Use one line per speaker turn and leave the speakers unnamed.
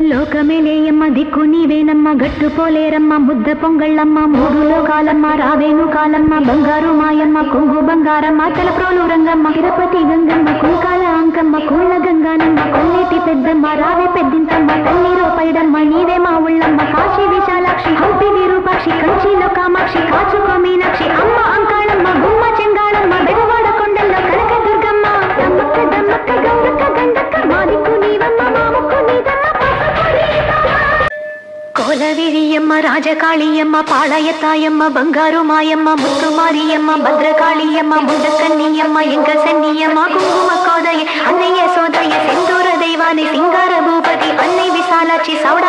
లోకమేలేయమ్మ దిక్కు నీవేనమ్మ గట్టు పోలేరమ్మ ముద్ద పొంగళ్ళమ్మ మూడు లోకాలమ్మ రావేను కాలమ్మ బంగారు మాయమ్మ కొంగు బంగారమ్మ తలప్రోలు రంగమ్మ తిరుపతి గంగమ్మ కుంకాల అంకమ్మ కోళ్ళ గంగానమ్మ కొన్నేటి పెద్దమ్మ రావే పెద్దింతమ్మ கொலவிழியம்மா ராஜகாளியம்மா பாளையத்தாயம்மா பங்காரு மாயம்மா முத்து மாரியம்மா பத்ரகாளியம்மா முண்டக்கண்ணியம்மா எங்க சன்னியம்மா குங்கும கோதைய அன்னைய சோதைய செந்தூர தெய்வானை சிங்கார பூபதி அன்னை விசாலாட்சி சவுட